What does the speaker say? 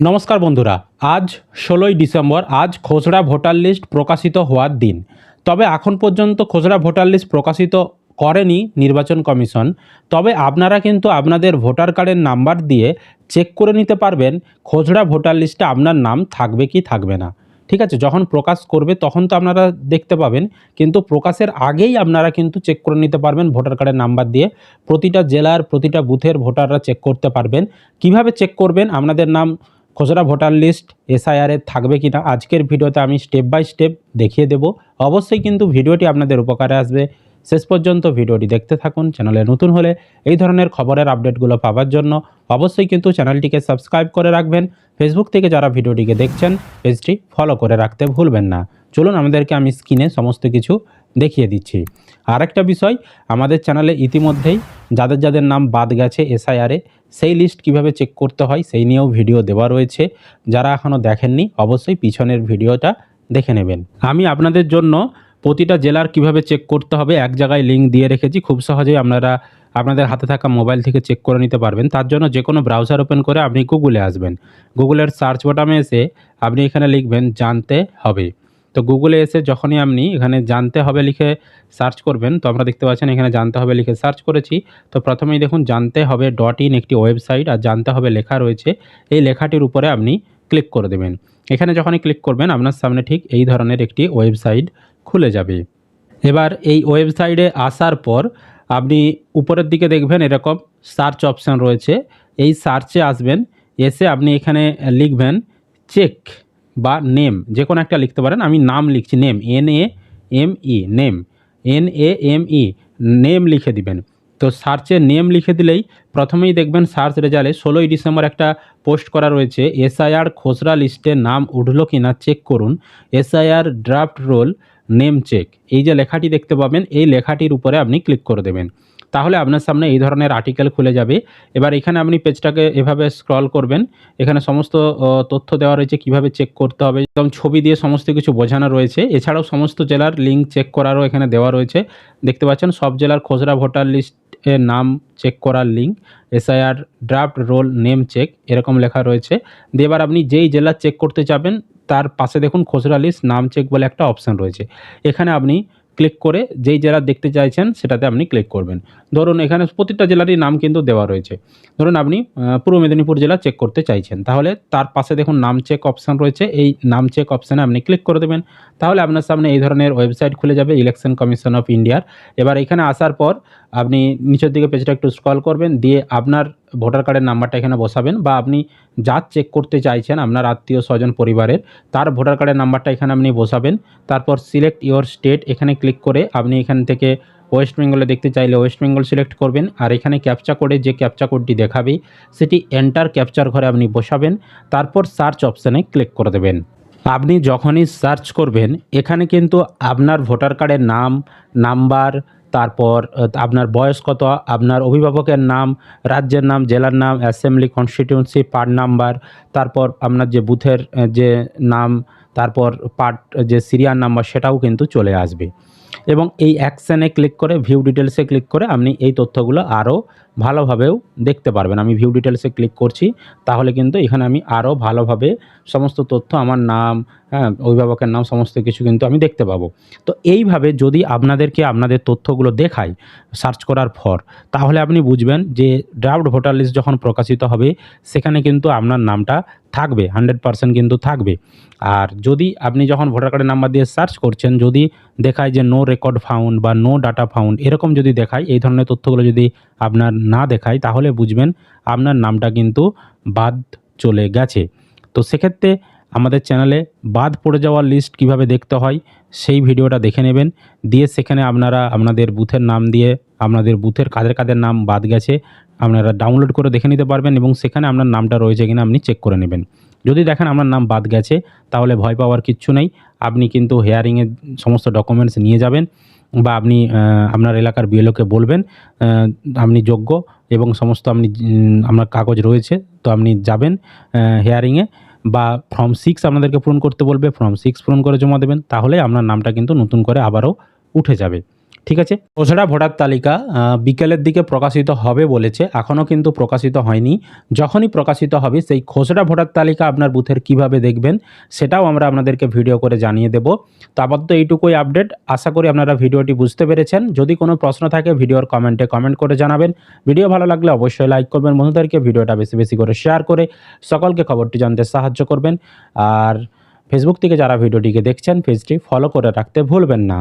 নমস্কার বন্ধুরা, আজ ষোলোই ডিসেম্বর, আজ খসড়া ভোটার লিস্ট প্রকাশিত হওয়ার দিন। তবে এখন পর্যন্ত খসড়া ভোটার লিস্ট প্রকাশিত করেনি নির্বাচন কমিশন। তবে আপনারা কিন্তু আপনাদের ভোটার কার্ডের নাম্বার দিয়ে চেক করে নিতে পারবেন খসড়া ভোটার লিস্টে আপনার নাম থাকবে কি থাকবে না। ঠিক আছে, যখন প্রকাশ করবে তখন তো আপনারা দেখতে পাবেন, কিন্তু প্রকাশের আগেই আপনারা কিন্তু চেক করে নিতে পারবেন ভোটার কার্ডের নাম্বার দিয়ে। প্রতিটা জেলার, প্রতিটা বুথের ভোটাররা চেক করতে পারবেন। কীভাবে চেক করবেন? আপনাদের নাম খসড়া ভোটার লিস্ট এসআইআর থাকবে কি না আজকের ভিডিওতে আমি স্টেপ বাই স্টেপ দেখিয়ে দেব। অবশ্যই কিন্তু ভিডিওটি আপনাদের উপকারে আসবে। শেষ পর্যন্ত ভিডিওটি দেখতে থাকুন, চ্যানেলে নতুন হলে এই ধরনের খবরের আপডেটগুলো পাওয়ার জন্য অবশ্যই কিন্তু চ্যানেলটিকে সাবস্ক্রাইব করে রাখবেন। ফেসবুক থেকে যারা ভিডিওটিকে দেখছেন, পেজটি ফলো করে রাখতে ভুলবেন না। চলুন আমাদেরকে আমি স্ক্রিনে সমস্ত কিছু দেখিয়ে দিচ্ছি। আরেকটা বিষয়, আমাদের চ্যানেলে ইতিমধ্যেই যাদের যাদের নাম বাদ গেছে এসআইআরে সেই লিস্ট কীভাবে চেক করতে হয়, সেই নিয়েও ভিডিও দেওয়া রয়েছে। যারা এখনও দেখেননি, অবশ্যই পিছনের ভিডিওটা দেখে নেবেন। আমি আপনাদের জন্য প্রতিটা জেলার কীভাবে চেক করতে হবে, এক জায়গায় লিঙ্ক দিয়ে রেখেছি। খুব সহজেই আপনারা আপনাদের হাতে থাকা মোবাইল থেকে চেক করে নিতে পারবেন। তার জন্য যে কোনো ব্রাউজার ওপেন করে আপনি গুগলে আসবেন। গুগলের সার্চ বটামে এসে আপনি এখানে লিখবেন, জানতে হবে। তো গুগলে এসে যখনই আপনি এখানে জানতে হবে লিখে সার্চ করবেন, তো আমরা দেখতে পাচ্ছেন এখানে জানতে হবে লিখে সার্চ করেছি। তো প্রথমেই দেখুন জানতে হবে ডট ইন একটি ওয়েবসাইট আর জানতে হবে লেখা রয়েছে। এই লেখাটির উপরে আপনি ক্লিক করে দেবেন। এখানে যখনই ক্লিক করবেন, আপনার সামনে ঠিক এই ধরনের একটি ওয়েবসাইট খুলে যাবে। এবার এই ওয়েবসাইটে আসার পর আপনি উপরের দিকে দেখবেন এরকম সার্চ অপশান রয়েছে। এই সার্চে আসবেন, এসে আপনি এখানে লিখবেন চেক বা নেম, যে কোনো একটা লিখতে পারেন, আমি নাম লিখছি, name N A M E name N A M E name লিখে দিবেন। তো সার্চে নেম লিখে দিলেই প্রথমেই দেখবেন সার্চ রেজাল্টে ষোলোই ডিসেম্বর একটা পোস্ট করা রয়েছে এসআইআর খসড়া লিস্টে নাম উঠল কি না চেক করুন। SIR draft roll, name check. এই যে লেখাটি দেখতে পাবেন, এই লেখাটির উপরে আপনি ক্লিক করে দেবেন। তাহলে আপনার সামনে এই ধরনের আর্টিকেল খুলে যাবে। এবার এখানে আপনি পেজটাকে এভাবে স্ক্রল করবেন। এখানে সমস্ত তথ্য দেওয়া রয়েছে, কীভাবে চেক করতে হবে একদম ছবি দিয়ে সমস্ত কিছু বোঝানো রয়েছে। এছাড়াও সমস্ত জেলার লিঙ্ক চেক করারও এখানে দেওয়া রয়েছে। দেখতে পাচ্ছেন, সব জেলার খসড়া ভোটার লিস্ট এর নাম চেক করার link SIR draft roll name check এরকম লেখা রয়েছে। দিয়ে এবার আপনি যেই জেলা চেক করতে যাবেন, তার পাশে দেখুন খসড়া লিস্ট নাম চেক বলে একটা অপশান রয়েছে। এখানে আপনি ক্লিক করে যেই জেলা দেখতে চাইছেন সেটাতে আপনি ক্লিক করবেন। ধরুন এখানে প্রতিটা জেলারই নাম কিন্তু দেওয়া রয়েছে। ধরুন আপনি পূর্ব মেদিনীপুর জেলা চেক করতে চাইছেন। তাহলে তার পাশে দেখুন নাম চেক অপশান রয়েছে। এই নাম চেক অপশানে আপনি ক্লিক করে দেবেন। তাহলে আপনার সামনে এই ধরনের ওয়েবসাইট খুলে যাবে ইলেকশন কমিশন অফ ইন্ডিয়ার এবার এখানে আসার পর আপনি নিচের দিকে পেজটা একটু স্ক্রল করবেন। দিয়ে আপনার ভোটার কার্ডের নাম্বারটা এখানে বসাবেন বা আপনি যার চেক করতে চাইছেন, আপনার আত্মীয় স্বজন পরিবারের, তার ভোটার কার্ডের নাম্বারটা এখানে আপনি বসাবেন। তারপর সিলেক্ট ইওর স্টেট এখানে ক্লিক করে আপনি এখান থেকে ওয়েস্ট বেঙ্গলে দেখতে চাইলে ওয়েস্ট বেঙ্গল সিলেক্ট করবেন। আর এখানে ক্যাপচা কোডে যে ক্যাপচা কোডটি দেখাবে, সেটি এন্টার ক্যাপচার ঘরে আপনি বসাবেন। তারপর সার্চ অপশানে ক্লিক করে দেবেন। আপনি যখনই সার্চ করবেন, এখানে কিন্তু আপনার ভোটার কার্ডের নাম নাম্বার তারপর আপনার বয়স কত? আপনার অভিভাবকের নাম, রাজ্যের নাম, জেলার নাম অ্যাসেম্বলি কনস্টিটিউন্সি পার্ট নাম্বার তারপর আপনার যে বুথের যে নাম, তারপর পার্ট যে সিরিয়াল নাম্বার, সেটাও কিন্তু চলে আসবে। এবং এই অ্যাকশানে ক্লিক করে ভিউ ডিটেলসে ক্লিক করে আপনি এই তথ্যগুলো আরও ভালোভাবেও দেখতে পারবেন। আমি ভিউ ডিটেলসে ক্লিক করছি, তাহলে কিন্তু এখানে আমি আরও ভালোভাবে সমস্ত তথ্য, আমার নাম হ্যাঁ অভিভাবকের নাম, সমস্ত কিছু কিন্তু আমি দেখতে পাবো। তো এইভাবে যদি আপনাদেরকে আপনাদের তথ্যগুলো দেখায় সার্চ করার পর, তাহলে আপনি বুঝবেন যে ড্রাফট ভোটার লিস্ট যখন প্রকাশিত হবে, সেখানে কিন্তু আপনার নামটা থাকবে হান্ড্রেড পার্সেন্ট কিন্তু থাকবে। আর যদি আপনি যখন ভোটার কার্ডের নাম্বার দিয়ে সার্চ করছেন, যদি দেখায় যে নো রেকর্ড ফাউন্ড বা নো ডাটা ফাউন্ড এরকম যদি দেখায়, এই ধরনের তথ্যগুলো যদি আপনার না দেখায়, তাহলে বুঝবেন আপনার নামটা কিন্তু বাদ চলে গেছে। তো সেক্ষেত্রে আমাদের চ্যানেলে বাদ পড়ে যাওয়ার লিস্ট কীভাবে দেখতে হয়, সেই ভিডিওটা দেখে নেবেন। দিয়ে সেখানে আপনারা আপনাদের বুথের নাম দিয়ে আপনাদের বুথের কাদের কাদের নাম বাদ গেছে, আপনারা ডাউনলোড করে দেখে নিতে পারবেন এবং সেখানে আপনার নামটা রয়েছে কিনা আপনি চেক করে নেবেন। যদি দেখেন আপনার নাম বাদ গেছে, তাহলে ভয় পাওয়ার কিচ্ছু নেই। আপনি কিন্তু হেয়ারিংয়ের সমস্ত ডকুমেন্টস নিয়ে যাবেন বা আপনি আপনার এলাকার বিএলওকে বলবেন আপনি যোগ্য এবং সমস্ত আপনি আপনার কাগজ রয়েছে, তো আপনি যাবেন হেয়ারিংয়ে বা ফর্ম সিক্স আপনাদেরকে পূরণ করতে বলবে ফর্ম সিক্স পূরণ করে জমা দেবেন, তাহলে আপনার নামটা কিন্তু নতুন করে আবারও উঠে যাবে। ঠিক আছে? খসড়া ভোটার তালিকা বিকেলের দিকে প্রকাশিত হবে বলেছে এখনও কিন্তু প্রকাশিত হয়নি। যখনই প্রকাশিত হবে, সেই খসড়া ভোটার তালিকা আপনার বুথের কীভাবে দেখবেন, সেটাও আমরা আপনাদেরকে ভিডিও করে জানিয়ে দেব। তো এইটুকুই আপডেট। আশা করি আপনারা ভিডিওটি বুঝতে পেরেছেন। যদি কোনো প্রশ্ন থাকে, ভিডিওর কমেন্টে কমেন্ট করে জানাবেন। ভিডিও ভালো লাগলে অবশ্যই লাইক করবেন। বন্ধুদেরকে ভিডিওটা বেশি বেশি করে শেয়ার করে সকলকে খবরটি জানতে সাহায্য করবেন। আর ফেসবুক থেকে যারা ভিডিওটিকে দেখছেন, পেজটি ফলো করে রাখতে ভুলবেন না।